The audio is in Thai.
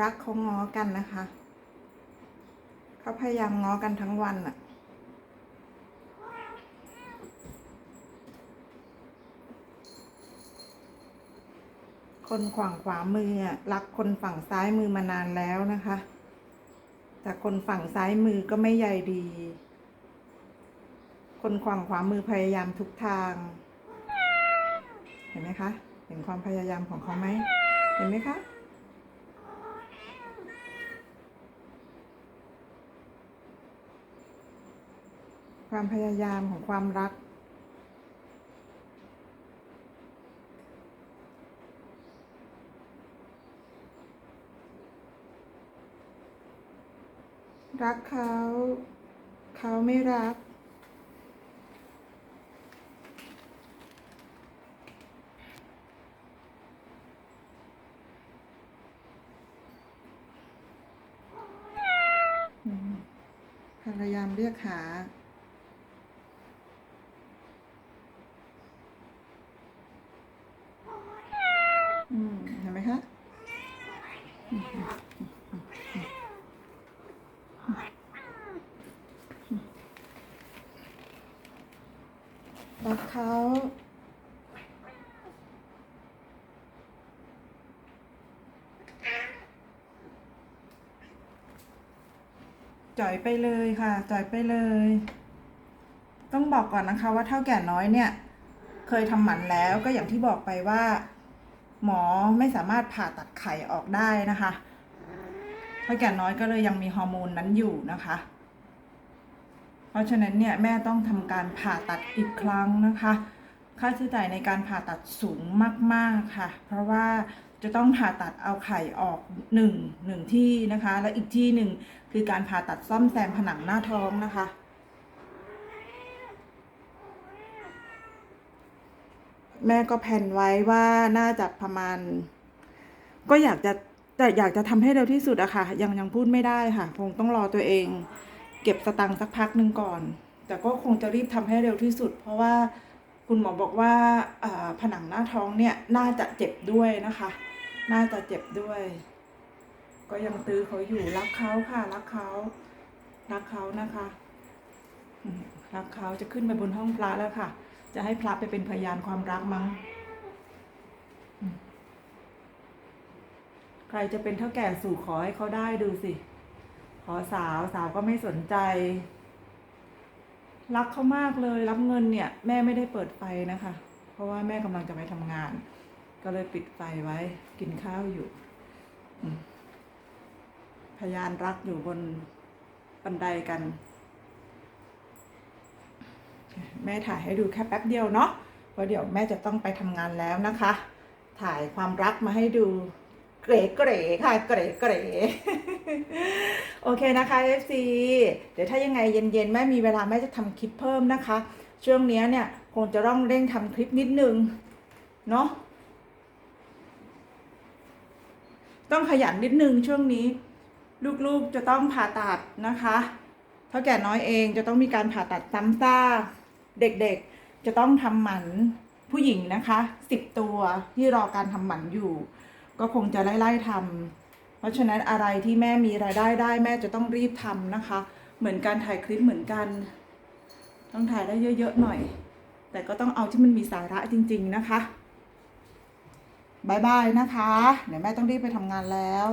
รักเขาง้อกันนะคะ เขาพยายามง้อกันทั้งวันอะคนขวางขวามือรักคนฝั่งซ้ายมือมานานแล้วนะคะ แต่คนฝั่งซ้ายมือก็ไม่ใยดี คนขวางขวามือพยายามทุกทาง เห็นไหมคะ เห็นความพยายามของเขาไหม เห็นไหมคะ ความพยายามของความรัก รักเขา เขาไม่รักพยายามเรียกหา อืม เห็นไหมคะ รักเขาจ่อยไปเลยค่ะ จ่อยไปเลย ต้องบอกก่อนนะคะว่าเท่าแก่น้อยเนี่ย เคยทำหมันแล้วก็อย่างที่บอกไปว่า หมอไม่สามารถผ่าตัดไข่ออกได้นะคะเท่าแก่น้อยก็เลยยังมีฮอร์โมนนั้นอยู่นะคะ เพราะฉะนั้นเนี่ยแม่ต้องทำการผ่าตัดอีกครั้งนะคะ ค่าใช้จ่ายในการผ่าตัดสูงมากๆค่ะ เพราะว่าจะต้องผ่าตัดเอาไข่ออกหนึ่งหนึ่งที่นะคะ และอีกที่หนึ่งคือการผ่าตัดซ่อมแซมผนังหน้าท้องนะคะแม่ก็แผนไว้ว่าน่าจะประมาณ ก็อยากจะแต่อยากจะทำให้เร็วที่สุดอะค่ะ ยังยังพูดไม่ได้ค่ะ คงต้องรอตัวเอง ก็บสตังค์สักพักหนึ่งก่อน แต่ก็คงจะรีบทำให้เร็วที่สุด เพราะว่าคุณหมอบอกว่าผนังหน้าท้องเนี่ยน่าจะเจ็บด้วยนะคะ น่าจะเจ็บด้วย ก็ยังตื้อเขาอยู่รักเขาค่ะรักเขารักเขานะคะรักเขาจะขึ้นไปบนห้องพระแล้วค่ะ จะให้พระไปเป็นพยานความรักมั้งใครจะเป็นเท่าแก่สู่ขอให้เขาได้ดูสิ อสาวสาวก็ไม่สนใจ รักเขามากเลยรับเงินเนี่ย แม่ไม่ได้เปิดไฟนะคะ เพราะว่าแม่กำลังจะไปทำงาน ก็เลยปิดไฟไว้กินข้าวอยู่พยานรักอยู่บนบันไดกัน แม่ถ่ายให้ดูแค่แป๊บเดียวเนาะเพราะเดี๋ยวแม่จะต้องไปทำงานแล้วนะคะ ถ่ายความรักมาให้ดู เก๋เก๋ๆค่ะเก๋เก๋โอเคนะคะ FC เดี๋ยวถ้ายังไงเย็นๆแม่มีเวลาแม่จะทำคลิปเพิ่มนะคะ ช่วงนี้เนี่ยคงจะต้องเร่งทำคลิปนิดนึงเนาะต้องขยันนิดนึงช่วงนี้ ลูกๆจะต้องผ่าตัดนะคะเท่าแก่น้อยเองจะต้องมีการผ่าตัดซ้ำซากเด็กๆจะต้องทำหมันผู้หญิงนะคะสิบตัวที่รอการทำหมันอยู่ ก็คงจะไล่ๆทำเพราะฉะนั้นอะไรที่แม่มีรายได้ได้แม่จะต้องรีบทำนะคะ เหมือนการถ่ายคลิปเหมือนกัน ต้องถ่ายได้เยอะๆหน่อย แต่ก็ต้องเอาที่มันมีสาระจริง ๆนะคะบายบายนะคะ เดี๋ยวแม่ต้องรีบไปทำงานแล้ว